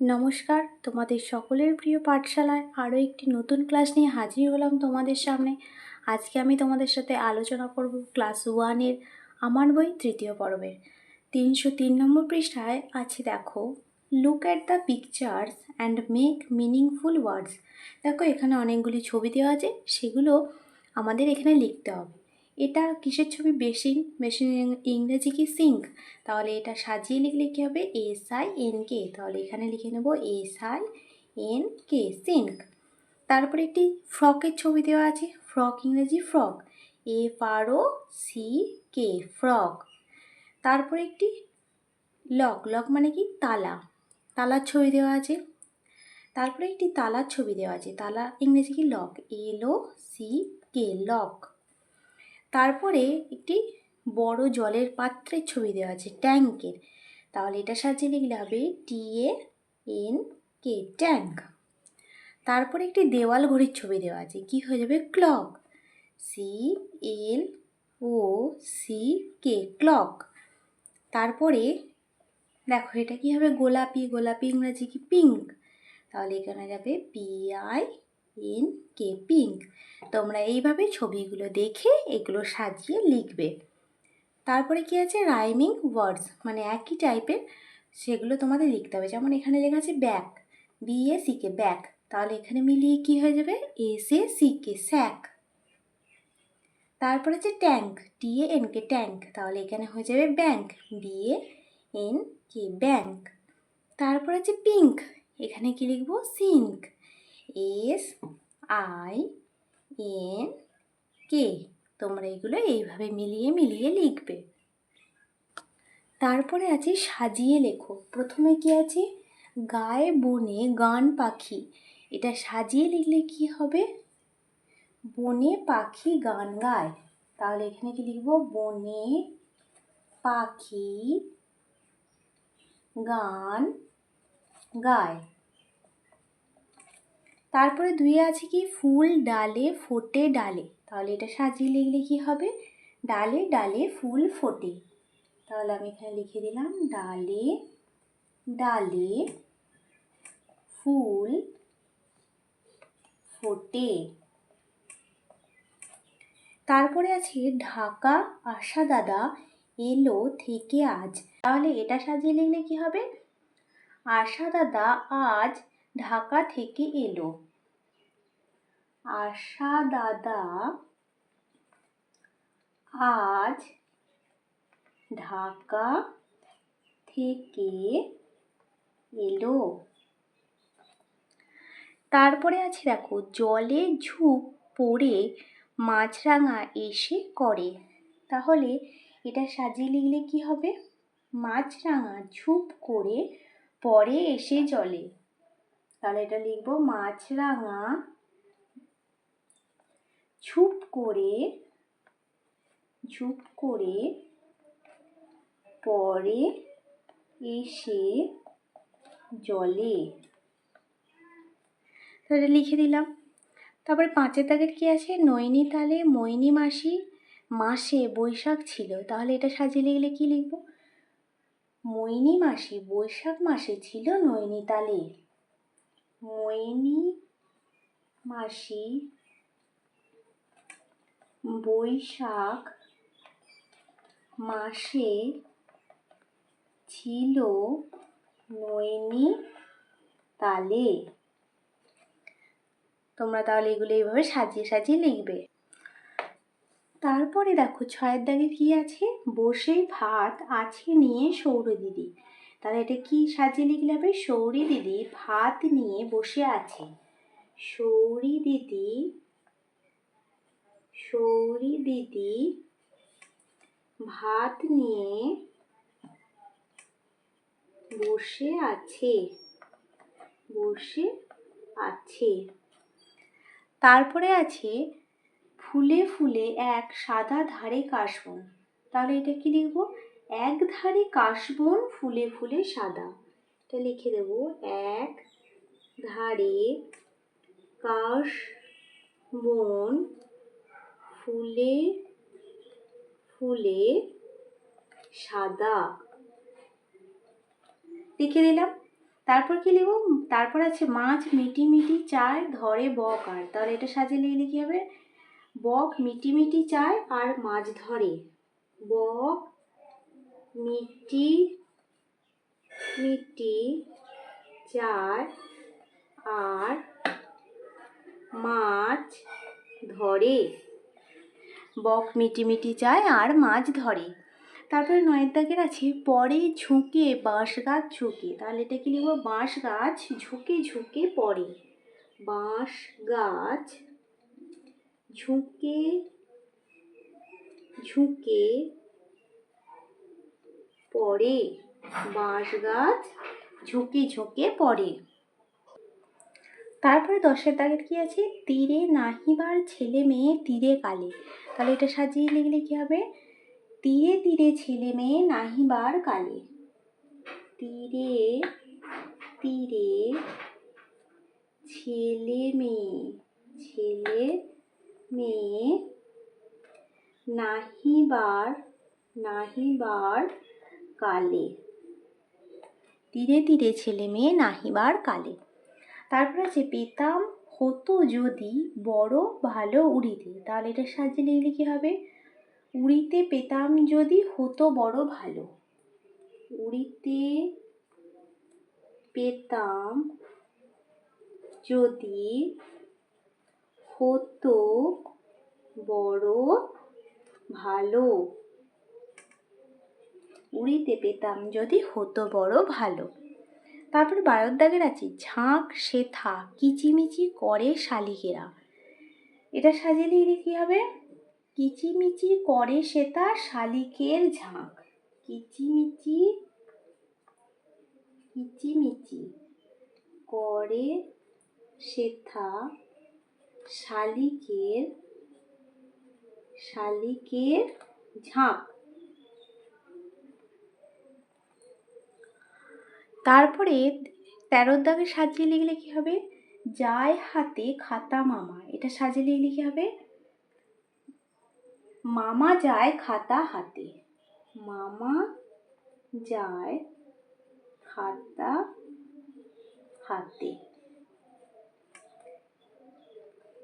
নমস্কার, তোমাদের সকলের প্রিয় পাঠশালায় আরও একটি নতুন ক্লাস নিয়ে হাজির হলাম তোমাদের সামনে। আজকে আমি তোমাদের সাথে আলোচনা করব ক্লাস ওয়ানের আমার বই তৃতীয় পর্বের। তিনশো তিন নম্বর পৃষ্ঠায় আছে দেখো look at the pictures and make meaningful words দেখো এখানে অনেকগুলি ছবি দেওয়া আছে, সেগুলো আমাদের এখানে লিখতে হবে। এটা কিসের ছবি? বেসিন বেসিন ইংরেজি কি সিঙ্ক? তাহলে এটা সাজিয়ে লিখলে কী হবে? S I N K. তাহলে এখানে লিখে নেব S I N K, sink. তারপরে একটি ফ্রকের ছবি দেওয়া আছে। ফ্রক, ইংরেজি frock. F R O C K, frock. তারপরে একটি লক। লক মানে কি? তালা। তালার ছবি দেওয়া আছে। তারপরে একটি তালার ছবি দেওয়া আছে। তালা ইংরেজি কি? Lock. L O C K, lock. তারপরে একটি বড় জলের পাত্রের ছবি দেওয়া আছে ট্যাঙ্কের তাহলে এটা সাজিয়ে লিখলে হবে টি এ এন কে ট্যাঙ্ক তারপরে একটি দেওয়াল ঘড়ির ছবি দেওয়া আছে, কি হয়ে যাবে? Clock. C L O C K clock. তারপরে দেখো এটা কি হবে? গোলাপি গোলাপি, ইংরাজি কি? পিঙ্ক। তাহলে এখানে যাবে P I N K pink? তোমরা এইভাবে ছবিগুলো দেখে এগুলো সাজিয়ে লিখবে। তারপরে কি আছে? রাইমিং ওয়ার্ডস মানে একই টাইপের সেগুলো তোমাদের লিখতে হবে। যেমন এখানে লেখা আছে back B A C K back. তাহলে এখানে মিলিয়ে কি হয়ে যাবে? S A C K sack. তারপরে আছে tank T A N K tank. তাহলে এখানে হয়ে যাবে bank B A N K bank. তারপরে আছে পিঙ্ক, এখানে কি লিখব? Sink. S I N K তোমরা এগুলো এইভাবে মিলিয়ে মিলিয়ে লিখবে। তারপরে আছে সাজিয়ে লেখো। প্রথমে কি আছে? গায়ে বনে গান পাখি। এটা সাজিয়ে লিখলে কি হবে? বনে পাখি গান গায়। তাহলে এখানে কি লিখব? বনে পাখি গান গায়। তারপরে দুই আছে কি? ফুল ডালে ফোটে ডালে। তাহলে এটা সাজিয়ে লিখলে কি হবে? ডালে ডালে ফুল ফোটে। তাহলে আমি এখানে লিখে দিলাম, ডালে ডালে ফুল ফোটে। তারপরে আছে, ঢাকা আশা দাদা এলো থেকে আজ। তাহলে এটা সাজিয়ে লিখলে কি হবে? আশা দাদা আজ ঢাকা থেকে এলো। আশা দাদা, আজ ঢাকা থেকে এলো। তারপরে আছে দেখো, জলে ঝুপ পড়ে মাছরাঙা এসে করে। তাহলে এটা সাজিয়ে লিখলে কি হবে? মাছরাঙা ঝুপ করে পরে এসে জলে তাহলে এটা লিখব মাছরাঙা ঝুপ করে ঝুপ করে পরে এসে জলে। তাহলে লিখে দিলাম। তারপরে পাঁচের দাগের কী আছে? নৈনিতালে মৈনি মাসি মাসে বৈশাখ ছিল। তাহলে এটা সাজিয়ে লিখলে কী লিখব? মৈনি মাসি বৈশাখ মাসে ছিল নৈনিতালে মৈনি মাসি, বৈশাখ, মাসে ছিল নৈনি তালে। তোমরা তাহলে এগুলো এইভাবে সাজিয়ে সাজিয়ে লিখবে। তারপরে দেখো, ছয়ের দাগে কি আছে? বসে ভাত, আছে নিয়ে সৌর দিদি তাহলে এটা কি সাজিয়ে লিখলে? হবে সৌরি দিদি ভাত নিয়ে বসে আছে। সৌরি দিদি সৌরি দিদি ভাত নিয়ে বসে আছে বসে আছে। তারপরে আছে ফুলে ফুলে এক সাদা ধারে কাশবন। তাহলে এটা কি লিখব? এক ধারে কাশবন ফুলে ফুলে সাদা। এটা লিখে দেব এক ধারে কাশ বন ফুলে ফুলে সাদা। লিখে দিলাম। তারপর কি লিখব? তারপর আছে মাছ মিটি মিটি চায়, ধরে বক আর। তাহলে এটা সাজিয়ে লিখলে কি হবে বক মিটি মিটি চায় আর মাছ ধরে। বক মিটি মিটি চায় আর মাছ ধরে। বক মিটি মিটি চায় আর মাছ ধরে। তারপরে নয়ের দাগের আছে, পরে ঝুঁকে বাঁশ গাছ ঝুঁকে। তাহলে এটা কি লিখব? বাঁশ গাছ ঝুঁকে ঝুঁকে পড়ে। বাঁশ গাছ ঝুঁকে ঝুঁকে পড়ে, বাঁশ গাছ ঝুঁকে ঝুঁকে পড়ে। তারপরে দশের দাগের কি আছে? তীরে নাহিবার ছেলে মেয়ে তীরে কালে। তাহলে এটা সাজিয়ে লিখলে কি হবে? তীরে তীরে ছেলে মেয়ে নাহিবার কালে। তীরে তীরে ছেলে মেয়ে ছেলে মেয়ে নাহিবার নাহিবার কালে। তীরে তীরে ছেলে মেয়ে নাহিবার কালে। তারপর আছে, পেতাম হতো যদি বড় ভালো উড়িতে। তাহলে এটা সাজিয়ে লিখলে কি হবে? উড়িতে পেতাম যদি হতো বড় ভালো। উড়িতে পেতাম যদি হতো বড় ভালো। উড়িতে পেতাম যদি হতো বড় ভালো। তারপর বারোর দাগের আছে, ঝাঁক শেথা কিচিমিচি করে শালিকেরা। এটা সাজিয়ে লিখলে কী হবে? কিচিমিচি করে সেতা শালিকের ঝাঁক। কিচিমিচি কিচিমিচি করে সেথা শালিকের শালিকের ঝাঁক। তারপরে তেরোর দাগে সাজিয়ে লিখলে কি হবে? যায় হাতে খাতা মামা। এটা সাজিয়ে লিখলে কি হবে? মামা যায় খাতা হাতে। মামা যায় খাতা হাতে।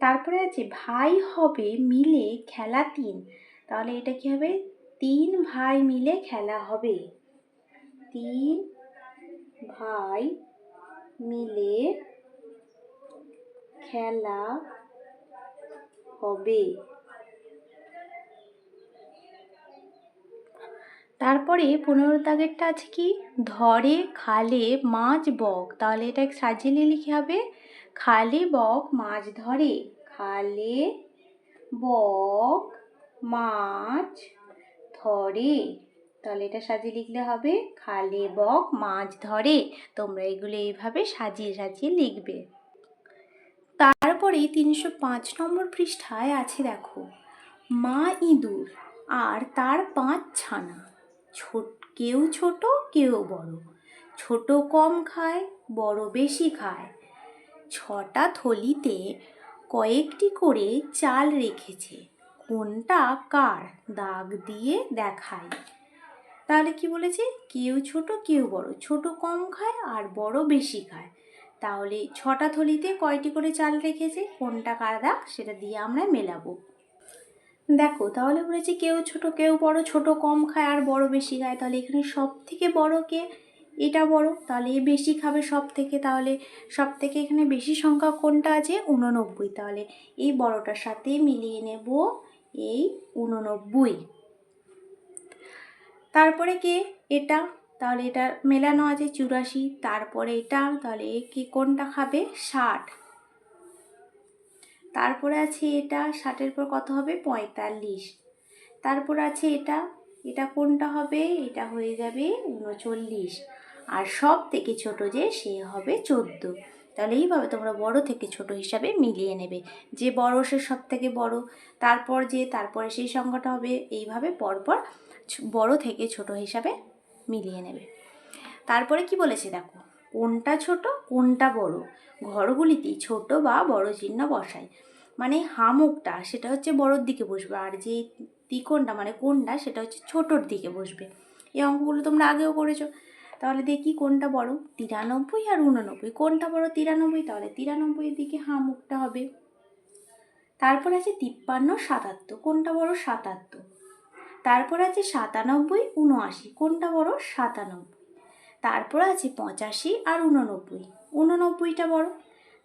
তারপরে আছে, ভাই হবে মিলে খেলা তিন। তাহলে এটা কি হবে? তিন ভাই মিলে খেলা হবে। তিন ভাই মিলে খেলা হবে। তারপরে পনেরো দাগেরটা আছে কি? ধরে, খালে, মাছ, বক। তাহলে এটা সাজিয়ে লিখে হবে, খালে, বক, মাছ ধরে। খালে, বক, মাছ ধরে। তাহলে এটা সাজিয়ে লিখলে হবে, খালে বক, মাছ ধরে। তোমরা এগুলো এইভাবে সাজিয়ে সাজিয়ে লিখবে। তারপরে তিনশো পাঁচ নম্বর পৃষ্ঠায় আছে দেখো, মা ইঁদুর আর তার পাঁচ ছানা। ছোট, কেউ ছোট, কেউ বড়। ছোট কম খায়, বড় বেশি খায়। ছটা থলিতে কয়েকটি করে চাল রেখেছে। কোনটা কার দাগ দিয়ে দেখায়? তাহলে কি বলেছে? কেউ ছোট, কেউ বড়। ছোট কম খায় আর বড় বেশি খায়। তাহলে ছটা থলিতে কয়টি করে চাল রেখেছে? কোনটা কার দাগ? সেটা দিয়ে আমরা মেলাবো। দেখো, তাহলে বলেছে কেউ ছোট, কেউ বড়। ছোট কম খায় আর বড় বেশি খায়। তাহলে এখানে সব থেকে বড় কে? এটা বড়। তাহলে এ বেশি খাবে সব থেকে তাহলে সব থেকে এখানে বেশি সংখ্যা কোনটা আছে? উননব্বই তাহলে এই বড়টার সাথে মিলিয়ে নেব এই উননব্বই তারপরে কে? এটা। তাহলে এটা মেলানো আছে চুরাশি। তারপরে এটা। তাহলে কি কোনটা খাবে? ষাট। তারপরে আছে এটা। ষাটের পর কত হবে? পঁয়তাল্লিশ। তারপর আছে এটা। এটা কোনটা হবে? এটা হয়ে যাবে উনচল্লিশ। আর সব থেকে ছোট যে, সে হবে চোদ্দ। তাহলে এইভাবে তোমরা বড় থেকে ছোট হিসাবে মিলিয়ে নেবে। যে বড় সে সব থেকে বড়। তারপর যে, তারপরে সেই সংখ্যাটা হবে। এইভাবে পরপর বড় থেকে ছোট হিসাবে মিলিয়ে নেবে। তারপরে কি বলেছে দেখো? কোনটা ছোট, কোনটা বড়? ঘরগুলিতে ছোট বা বড় চিহ্ন বসায়। মানে হামুকটা, সেটা হচ্ছে বড়োর দিকে বসবে আর যে ত্রিকোণটা মানে কোনটা সেটা হচ্ছে ছোটোর দিকে বসবে। এই অঙ্কগুলো তোমরা আগেও করেছ। তাহলে দেখি কোনটা বড়? তিরানব্বই আর উননব্বই কোনটা বড় তিরানব্বই? তাহলে তিরানব্বইয়ের দিকে হাঁ মুখটা হবে। তারপর আছে তিপ্পান্ন সাতাত্তর। কোনটা বড়? সাতাত্তর। তারপর আছে সাতানব্বই উনআশি কোনটা বড়? সাতানব্বই। তারপর আছে পঁচাশি আর উননব্বই উননব্বইটা বড়।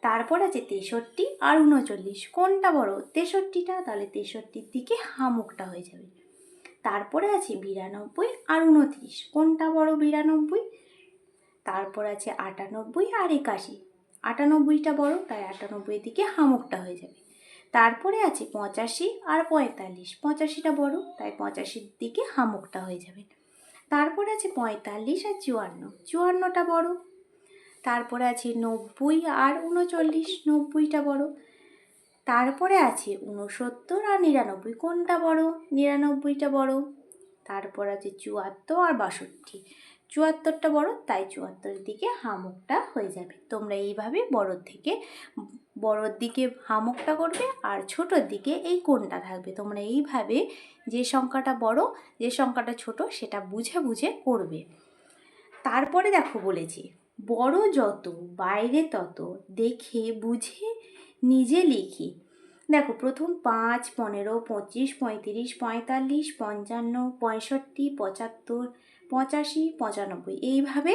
তারপর আছে তেষট্টি আর উনচল্লিশ কোনটা বড়? তেষট্টিটা। তাহলে তেষট্টির দিকে হামুকটা হয়ে যাবে। তারপরে আছে বিরানব্বই আর উনত্রিশ কোনটা বড় বিরানব্বই? তারপর আছে আটানব্বই আর একাশি। আটানব্বইটা বড়, তাই আটানব্বই দিকে হামুকটা হয়ে যাবে। তারপরে আছে পঁচাশি আর পঁয়তাল্লিশ। পঁচাশিটা বড়, তাই পঁচাশির দিকে হামুকটা হয়ে যাবে। তারপরে আছে পঁয়তাল্লিশ আর চুয়ান্ন। চুয়ান্নটা বড়, তারপরে আছে নব্বই আর উনচল্লিশ, নব্বইটা বড়। তারপরে আছে উনসত্তর আর নিরানব্বই। কোনটা বড়? নিরানব্বইটা বড়। তারপর আছে চুয়াত্তর আর বাষট্টি। চুয়াত্তরটা বড়, তাই চুয়াত্তরের দিকে হামুকটা হয়ে যাবে। তোমরা এইভাবে বড়োর থেকে বড়োর দিকে হামুকটা করবে আর ছোটোর দিকে এই কোনটা থাকবে। তোমরা এইভাবে যে সংখ্যাটা বড়, যে সংখ্যাটা ছোট, সেটা বুঝে বুঝে করবে। তারপরে দেখো বলেছি, বড় যত, বাইরে তত, দেখে বুঝে নিজে লিখি। দেখো, প্রথম পাঁচ, পনেরো, পঁচিশ, পঁয়ত্রিশ, পঁয়তাল্লিশ, পঞ্চান্ন, পঁয়ষট্টি, পঁচাত্তর, পঁচাশি, পঁচানব্বই, এইভাবে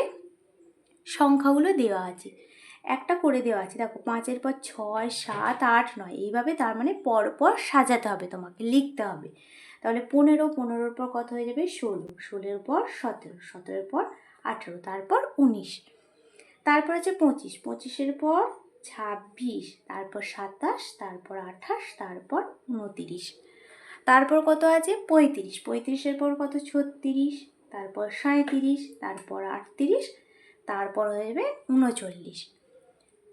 সংখ্যাগুলো দেওয়া আছে। একটা করে দেওয়া আছে। দেখো, পাঁচের পর ছয়, সাত, আট, নয়। এইভাবে তার মানে পর পর সাজাতে হবে তোমাকে, লিখতে হবে। তাহলে পনেরো, পনেরোর পর কত হয়ে যাবে? ষোলো। ষোলোর পর সতেরো, সতেরোর পর আঠেরো, তারপর উনিশ। তারপর আছে পঁচিশ। পঁচিশের পর ছাব্বিশ। তারপর সাতাশ, তারপর আঠাশ, তারপর উনতিরিশ। তারপর কত আছে? পঁয়ত্রিশ। পঁয়ত্রিশের পর কত? ছত্রিশ। তারপর সাঁত্রিশ তারপর আটত্রিশ। তারপর হয়ে যাবে উনচল্লিশ।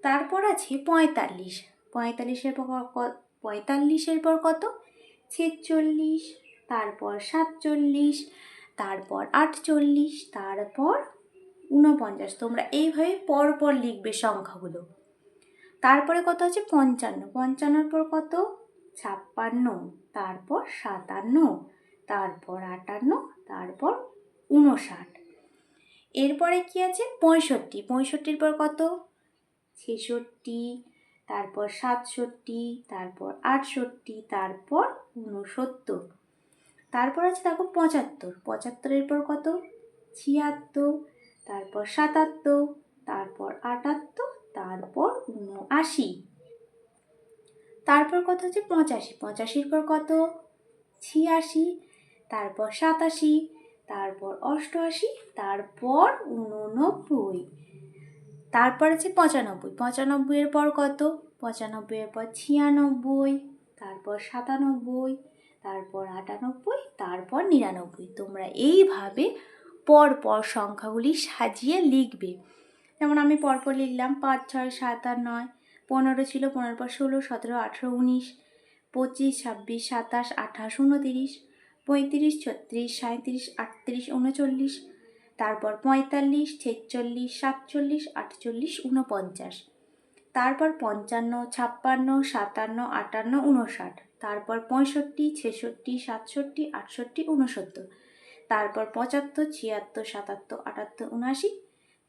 তারপর আছে পঁয়তাল্লিশ। পঁয়তাল্লিশের পর পঁয়তাল্লিশের পর কত? ছেচল্লিশ, তারপর সাতচল্লিশ, তারপর আটচল্লিশ, তারপর ঊনপঞ্চাশ। তোমরা এইভাবে পর পর লিখবে সংখ্যাগুলো। তারপরে কত আছে? পঞ্চান্ন। পঞ্চান্নর পর কত? ছাপ্পান্ন। তারপর সাতান্ন। তারপর আটান্ন। তারপর উনষাট এরপরে কি আছে? পঁয়ষট্টি। পঁয়ষট্টির পর কত? ছেষট্টি, তারপর সাতষট্টি, তারপর আটষট্টি, তারপর ঊনসত্তর। তারপর আছে দেখো পঁচাত্তর। পঁচাত্তরের পর কত? ছিয়াত্তর, তারপর সাতাত্তর, তারপর আটাত্তর, তারপর উনআশি তারপর কত হচ্ছে? পঁচাশি। পঁচাশির পর কত? ছিয়াশি, তারপর সাতাশি, তারপর অষ্টআশি, তারপর উননব্বই তারপর আছে পঁচানব্বই। পঁচানব্বইয়ের পর কত? পঁচানব্বইয়ের পর ছিয়ানব্বই, তারপর সাতানব্বই, তারপর আটানব্বই, তারপর নিরানব্বই। তোমরা এইভাবে পর পর সংখ্যাগুলি সাজিয়ে লিখবে। যেমন আমি পরপর লিখলাম পাঁচ, ছয়, সাত আর নয়। পনেরো ছিল, পনেরো পর ষোলো, সতেরো, আঠেরো, উনিশ। পঁচিশ, ছাব্বিশ, সাতাশ, আঠাশ, উনতিরিশ। পঁয়ত্রিশ, ছত্রিশ সাঁত্রিশ আটত্রিশ, উনচল্লিশ। তারপর পঁয়তাল্লিশ, ছেচল্লিশ, সাতচল্লিশ, আটচল্লিশ উনপঞ্চাশ তারপর পঞ্চান্ন, ছাপ্পান্ন, সাতান্ন, আটান্ন উনষাট তারপর পঁয়ষট্টি, ছেষট্টি, সাতষট্টি, আটষট্টি উনসত্তর তারপর পঁচাত্তর, ছিয়াত্তর, সাতাত্তর, আটাত্তর উনআশি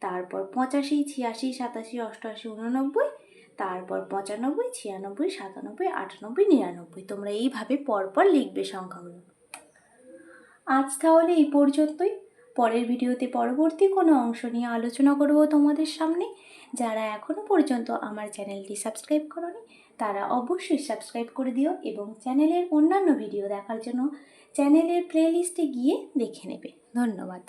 তারপর পঁচাশি, ছিয়াশি, সাতাশি, অষ্টআশি উননব্বই তারপর পঁচানব্বই, ছিয়ানব্বই, সাতানব্বই, আটানব্বই, নিরানব্বই। তোমরা এইভাবে পরপর লিখবে সংখ্যাগুলো। আজ তাহলে এই পর্যন্তই। পরের ভিডিওতে পরবর্তী কোনো অংশ নিয়ে আলোচনা করব তোমাদের সামনে। যারা এখনও পর্যন্ত আমার চ্যানেলটি সাবস্ক্রাইব করনি, তারা অবশ্যই সাবস্ক্রাইব করে দিও এবং চ্যানেলের অন্যান্য ভিডিও দেখার জন্য চ্যানেলের প্লেলিস্টে গিয়ে দেখে নেবে। ধন্যবাদ।